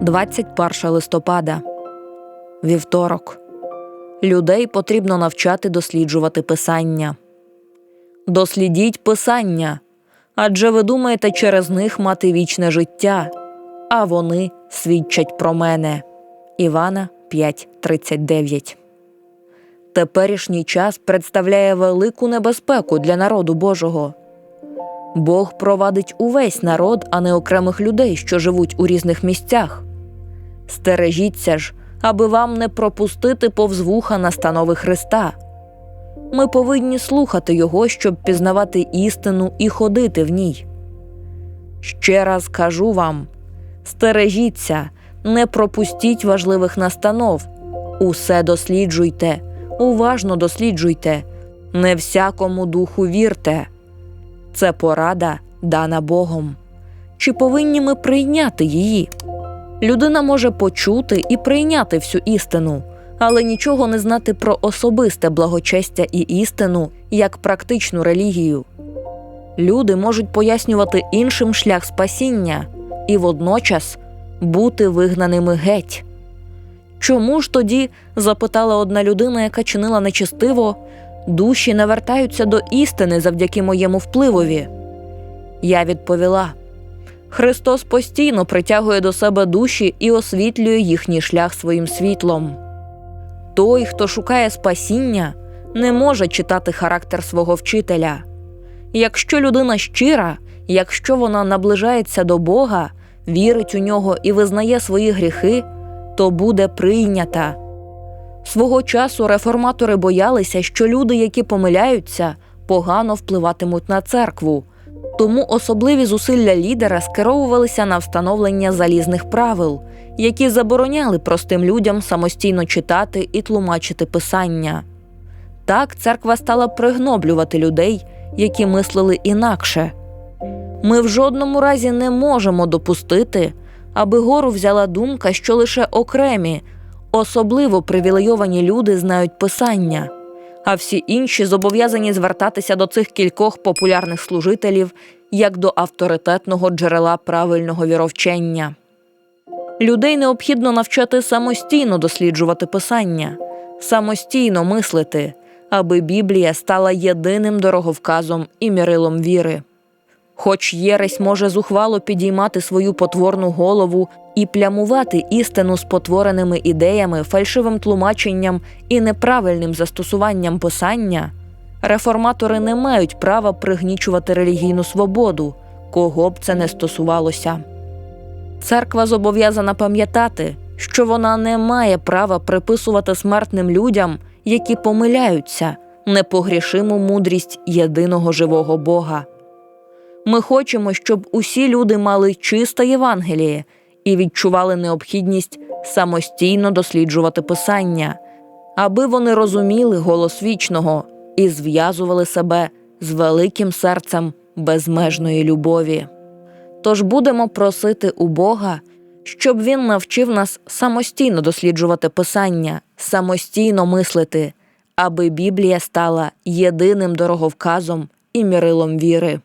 21 листопада. Вівторок. Людей потрібно навчати досліджувати писання. Дослідіть писання. Адже ви думаєте через них мати вічне життя, а вони свідчать про мене. Івана 5.39 Теперішній час представляє велику небезпеку для народу Божого. Бог провадить увесь народ, а не окремих людей, що живуть у різних місцях. Стережіться ж, аби вам не пропустити повз вуха настанови Христа. Ми повинні слухати Його, щоб пізнавати істину і ходити в ній. Ще раз кажу вам: стережіться, не пропустіть важливих настанов, усе досліджуйте, уважно досліджуйте, не всякому духу вірте. Це порада дана Богом. Чи повинні ми прийняти її? Людина може почути і прийняти всю істину, але нічого не знати про особисте благочестя і істину як практичну релігію. Люди можуть пояснювати іншим шлях спасіння і водночас бути вигнаними геть. Чому ж тоді, запитала одна людина, яка чинила нечестиво, душі не вертаються до істини завдяки моєму впливові? Я відповіла. Христос постійно притягує до себе душі і освітлює їхній шлях своїм світлом. Той, хто шукає спасіння, не може читати характер свого вчителя. Якщо людина щира, якщо вона наближається до Бога, вірить у нього і визнає свої гріхи, то буде прийнята. Свого часу реформатори боялися, що люди, які помиляються, погано впливатимуть на церкву, тому особливі зусилля лідера скеровувалися на встановлення залізних правил, які забороняли простим людям самостійно читати і тлумачити писання. Так церква стала пригноблювати людей, які мислили інакше. Ми в жодному разі не можемо допустити, аби гору взяла думка, що лише окремі, особливо привілейовані люди знають писання, а всі інші зобов'язані звертатися до цих кількох популярних служителів як до авторитетного джерела правильного віровчення. Людей необхідно навчати самостійно досліджувати писання, самостійно мислити, аби Біблія стала єдиним дороговказом і мірилом віри. Хоч єресь може зухвало підіймати свою потворну голову і плямувати істину спотвореними ідеями, фальшивим тлумаченням і неправильним застосуванням писання, реформатори не мають права пригнічувати релігійну свободу, кого б це не стосувалося. Церква зобов'язана пам'ятати, що вона не має права приписувати смертним людям, які помиляються, непогрішиму мудрість єдиного живого Бога. Ми хочемо, щоб усі люди мали чисте Євангеліє і відчували необхідність самостійно досліджувати писання, аби вони розуміли голос вічного і зв'язували себе з великим серцем безмежної любові. Тож будемо просити у Бога, щоб Він навчив нас самостійно досліджувати писання, самостійно мислити, аби Біблія стала єдиним дороговказом і мірилом віри.